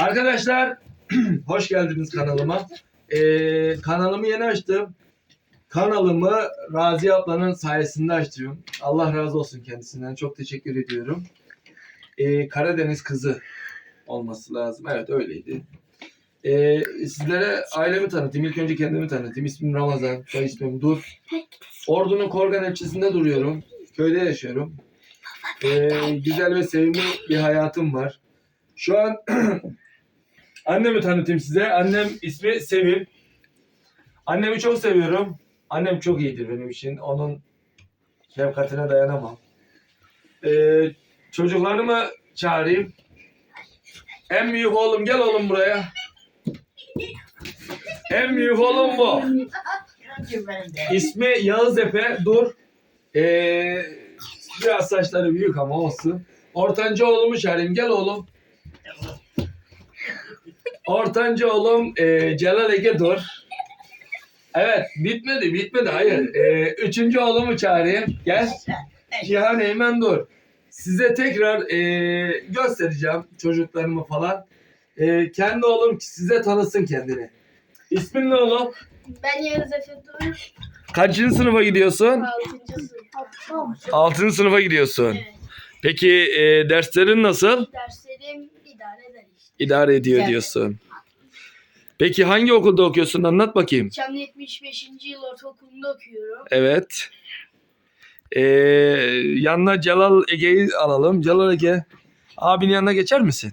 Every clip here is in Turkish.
Arkadaşlar hoş geldiniz kanalıma. Ee, kanalımı yeni açtım. Kanalımı Razi ablanın sayesinde açtım. Allah razı olsun kendisinden. Çok teşekkür ediyorum. Ee, Karadeniz kızı olması lazım. Evet öyleydi. Ee, sizlere ailemi tanıtayım. İlk önce kendimi tanıtayım. İsmim Ramazan. Soy ismim Dur. Ordu'nun Korgan ilçesinde duruyorum. Köyde yaşıyorum. Ee, güzel ve sevimli bir hayatım var. Şu an annemi tanıtayım size. Annem ismi Sevim. Annemi çok seviyorum. Annem çok iyidir benim için. Onun şefkatine dayanamam. Ee, çocuklarımı çağırayım. En büyük oğlum gel oğlum buraya. En büyük oğlum bu. İsmi Yağız Efe. Dur. Ee, biraz saçları büyük ama olsun. Ortanca oğlumu çağırayım. Gel oğlum. Ortanca oğlum e, Celal Ege Dur. Evet bitmedi bitmedi hayır. E, üçüncü oğlumu çağırayım. Gel. Cihan Eymen Dur. Size tekrar e, göstereceğim çocuklarımı falan. E, kendi oğlum size tanısın kendini. İsmin ne oğlum? Ben Yağız Efe Dur. Kaçıncı sınıfa gidiyorsun? 6. sınıf. Altıncı sınıfa gidiyorsun. Evet. Peki e, derslerin nasıl? Derslerim idare eder işte. İdare ediyor Güzel. diyorsun. Peki hangi okulda okuyorsun? Anlat bakayım. Çamlı 75. yıl ortaokulunda okuyorum. Evet. Ee, yanına Celal Ege'yi alalım. Celal Ege. Abinin yanına geçer misin?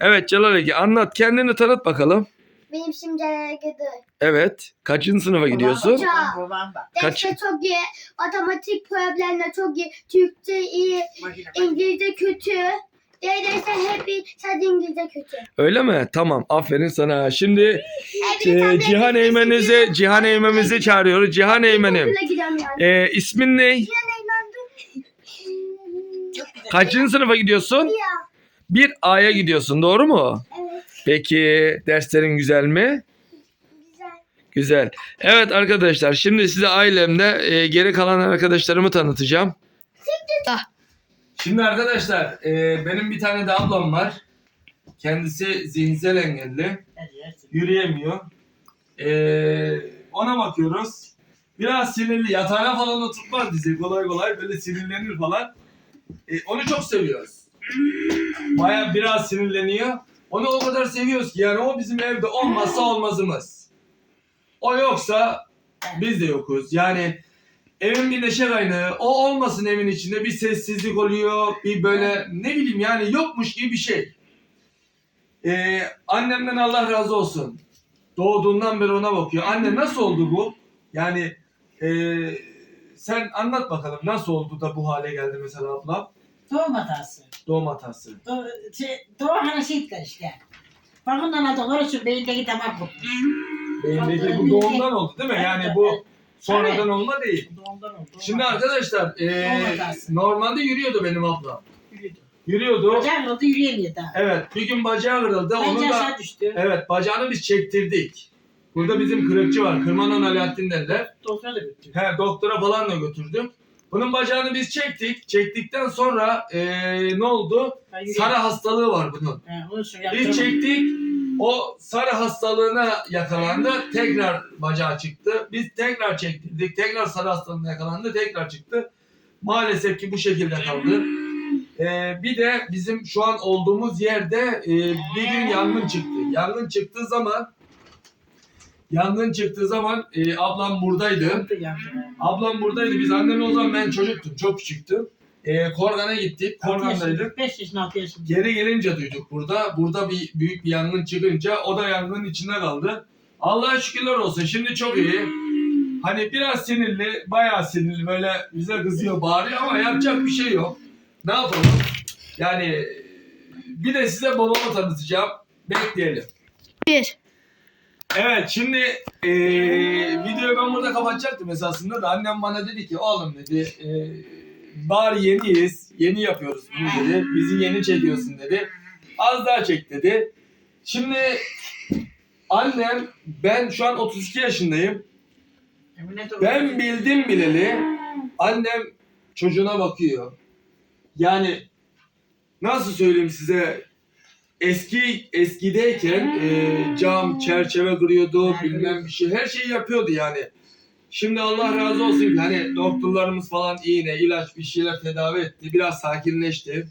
Evet Celal Ege anlat. Kendini tanıt bakalım. Benim ismim Celal Ege'dir. Evet. Kaçıncı sınıfa gidiyorsun? Hocam. Babam bak. Kaç- Derste çok iyi. Matematik problemler çok iyi. Türkçe iyi. İngilizce kötü. Neredeyse hep iyi. Sadece İngilizce kötü. Öyle mi? Tamam. Aferin sana. Şimdi e, Cihan biliyorsun. Cihan Eymen'imizi çağırıyoruz. Cihan Eymen'im. Okula yani. E, ismin ne? Cihan Eymen dur. Kaçıncı sınıfa gidiyorsun? Ya. Bir A'ya gidiyorsun. Doğru mu? Evet. Peki derslerin güzel mi? Güzel. Güzel. Evet arkadaşlar şimdi size ailemde e, geri kalan arkadaşlarımı tanıtacağım. Şimdi arkadaşlar e, benim bir tane de ablam var. Kendisi zihinsel engelli. Yürüyemiyor. E, ona bakıyoruz. Biraz sinirli. Yatağına falan oturtmaz bizi kolay kolay. Böyle sinirlenir falan. E, onu çok seviyoruz. Baya biraz sinirleniyor. Onu o kadar seviyoruz ki yani o bizim evde olmazsa olmazımız. O yoksa biz de yokuz. Yani evin bir neşe kaynağı. O olmasın evin içinde bir sessizlik oluyor. Bir böyle ne bileyim yani yokmuş gibi bir şey. Ee, annemden Allah razı olsun. Doğduğundan beri ona bakıyor. Anne nasıl oldu bu? Yani ee, sen anlat bakalım nasıl oldu da bu hale geldi mesela abla? Doğum hatası. Doğum hatası. Do şey, doğum şeyler işte. Bakımdan adı konuşur beyindeki damar kopmuş. Beyindeki bu doğumdan oldu değil mi? Yani bu sonradan olma değil. Doğumdan oldu. Şimdi arkadaşlar hatası. normalde yürüyordu benim ablam. Yürüdü. Yürüyordu. Bacağın oldu yürüyemiyor daha. Evet bir gün bacağı kırıldı. Bence Onu da aşağı düştü. evet bacağını biz çektirdik. Burada bizim kırıkçı var. Kırmanan Alaaddin derler. Doktora da götürdü. He doktora falan da götürdüm. Bunun bacağını biz çektik. Çektikten sonra ee, ne oldu? Ben yürüyemiyorum. Sarı hastalığı var bunun. He, onun için Biz çektik. O sarı hastalığına yakalandı. Tekrar bacağı çıktı. Biz tekrar çektirdik. Tekrar sarı hastalığına yakalandı. Tekrar çıktı. Maalesef ki bu şekilde kaldı. Ee, bir de bizim şu an olduğumuz yerde e, bir gün yangın çıktı. Yangın çıktığı zaman yangın çıktığı zaman e, ablam buradaydı. Ablam buradaydı. Biz annemle o zaman ben çocuktum. Çok küçüktüm. E, Korgan'a gittik. Korgan'daydık. 5 yaşında 6 yaşında. Geri gelince duyduk burada. Burada bir büyük bir yangın çıkınca o da yangının içinde kaldı. Allah'a şükürler olsun. Şimdi çok iyi. Hani biraz sinirli, bayağı sinirli böyle bize kızıyor, bağırıyor ama yapacak bir şey yok. Ne yapalım? Yani bir de size babamı tanıtacağım. Bekleyelim. Bir. Evet şimdi eee videoyu ben burada kapatacaktım esasında da annem bana dedi ki oğlum dedi eee bari yeniyiz. Yeni yapıyoruz bunu dedi. Bizi yeni çekiyorsun dedi. Az daha çek dedi. Şimdi annem ben şu an 32 yaşındayım. Ben bildim bileli annem çocuğuna bakıyor. Yani nasıl söyleyeyim size eski eskideyken e, cam, çerçeve kırıyordu, bilmem bir şey. Her şeyi yapıyordu yani. Şimdi Allah razı olsun ki hani doktorlarımız falan iğne, ilaç bir şeyler tedavi etti. Biraz sakinleşti.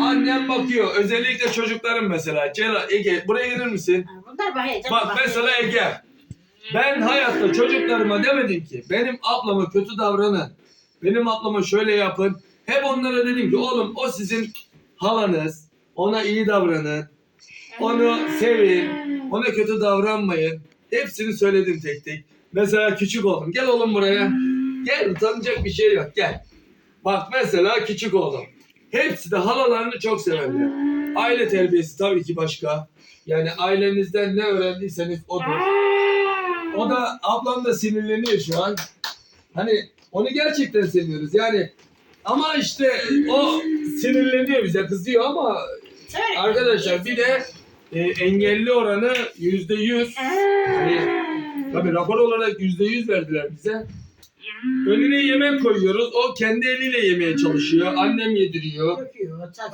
Annem bakıyor. Özellikle çocuklarım mesela. Celal, Ege buraya gelir misin? Bunlar. Bak mesela Ege. Ben hayatta çocuklarıma demedim ki benim ablama kötü davranın. Benim ablama şöyle yapın. Hep onlara dedim ki oğlum o sizin halanız. Ona iyi davranın. Onu sevin. Ona kötü davranmayın. Hepsini söyledim tek tek. Mesela küçük oğlum. Gel oğlum buraya. Gel utanacak bir şey yok. Gel. Bak mesela küçük oğlum. Hepsi de halalarını çok severler. Aile terbiyesi tabii ki başka. Yani ailenizden ne öğrendiyseniz odur. O da ablam da sinirleniyor şu an. Hani onu gerçekten seviyoruz. Yani ama işte o sinirleniyor bize kızıyor ama arkadaşlar bir de e, engelli oranı yüzde yüz. Hani, tabii rapor olarak yüzde yüz verdiler bize. Önüne yemek koyuyoruz. O kendi eliyle yemeye çalışıyor. Annem yediriyor.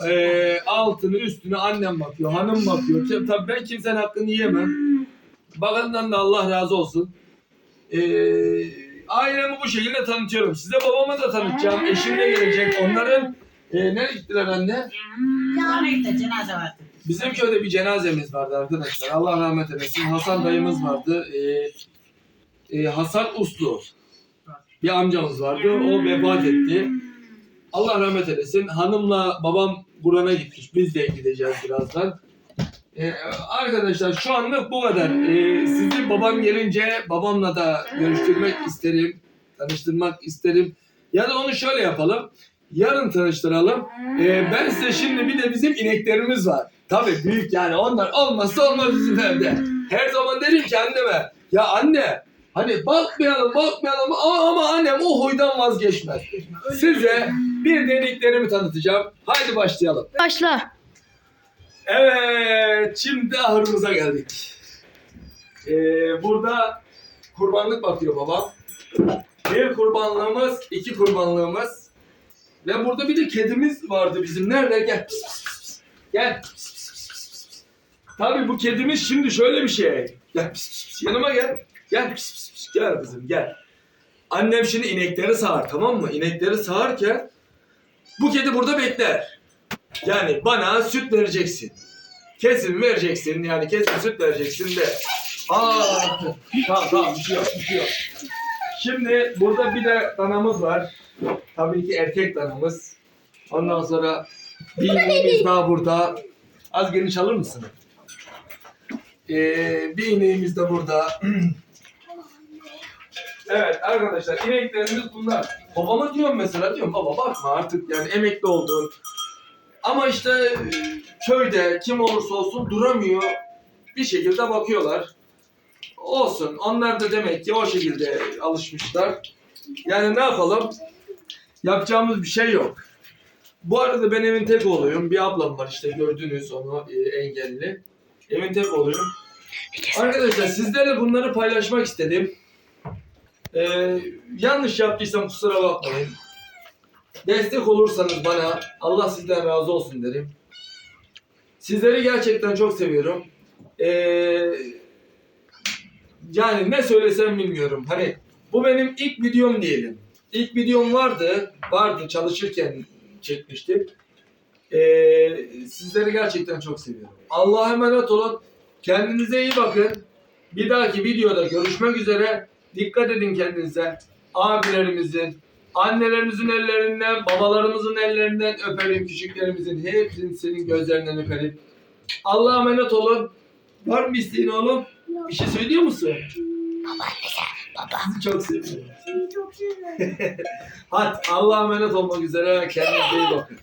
Ee, altını üstüne annem bakıyor, hanım bakıyor. Tabii, ben kimsenin hakkını yiyemem. Bakandan da Allah razı olsun. Ee, ailemi bu şekilde tanıtıyorum. Size babamı da tanıtacağım. Eşim de gelecek. Onların e, nereye gittiler anne? Bana gitti cenaze vardı. Bizim köyde bir cenazemiz vardı arkadaşlar. Allah rahmet eylesin. Hasan dayımız vardı. Ee, e, Hasan Uslu. Bir amcamız vardı. O vefat etti. Allah rahmet eylesin. Hanımla babam Kur'an'a gitmiş. Biz de gideceğiz birazdan. Ee, arkadaşlar şu anlık bu kadar. Ee, sizi babam gelince babamla da görüştürmek isterim. Tanıştırmak isterim. Ya da onu şöyle yapalım. Yarın tanıştıralım. Ee, ben size şimdi bir de bizim ineklerimiz var. Tabii büyük yani onlar olmazsa olmaz bizim evde. Her zaman derim ki anneme ya anne hani bakmayalım bakmayalım ama, ama annem o huydan vazgeçmez. Size bir dediklerimi tanıtacağım. Haydi başlayalım. Başla. Evet, şimdi ahırımıza geldik. Ee, burada kurbanlık bakıyor babam. Bir kurbanlığımız, iki kurbanlığımız. Ve burada bir de kedimiz vardı bizim. Nerede? Gel. Pis, pis, pis, pis. Gel. Pis, pis, pis, pis, pis. Tabii bu kedimiz şimdi şöyle bir şey. Gel pis, pis, pis. yanıma gel. Gel pis, pis, pis. gel kızım gel. Annem şimdi inekleri sağar tamam mı? İnekleri sağarken bu kedi burada bekler. Yani bana süt vereceksin. Kesin vereceksin yani kesin süt vereceksin de. Aa, tamam tamam bir şey yok bir şey yok. Şimdi burada bir de danamız var. Tabii ki erkek danamız. Ondan sonra bir daha burada. Az geniş alır mısın? Ee, bir ineğimiz de burada. evet arkadaşlar ineklerimiz bunlar. Babama diyorum mesela diyorum baba bakma artık yani emekli oldun. Ama işte e, köyde kim olursa olsun duramıyor. Bir şekilde bakıyorlar. Olsun. Onlar da demek ki o şekilde alışmışlar. Yani ne yapalım? Yapacağımız bir şey yok. Bu arada ben evin tek oğluyum. Bir ablam var işte gördünüz onu e, engelli. Evin tek oğluyum. Arkadaşlar sizlerle bunları paylaşmak istedim. Ee, yanlış yaptıysam kusura bakmayın. Destek olursanız bana Allah sizden razı olsun derim. Sizleri gerçekten çok seviyorum. Ee, yani ne söylesem bilmiyorum. Hani bu benim ilk videom diyelim. İlk videom vardı. Vardı çalışırken çekmiştim. Ee, sizleri gerçekten çok seviyorum. Allah'a emanet olun. Kendinize iyi bakın. Bir dahaki videoda görüşmek üzere. Dikkat edin kendinize. Abilerimizin, annelerimizin ellerinden, babalarımızın ellerinden öperim. Küçüklerimizin hepsinin senin gözlerinden öperim. Allah'a emanet olun. Var mı isteğin oğlum? Bir şey söylüyor musun? Baba. Sizi çok seviyorum. Seni çok seviyorum. Hadi Allah'a emanet olmak üzere. Kendinize iyi bakın.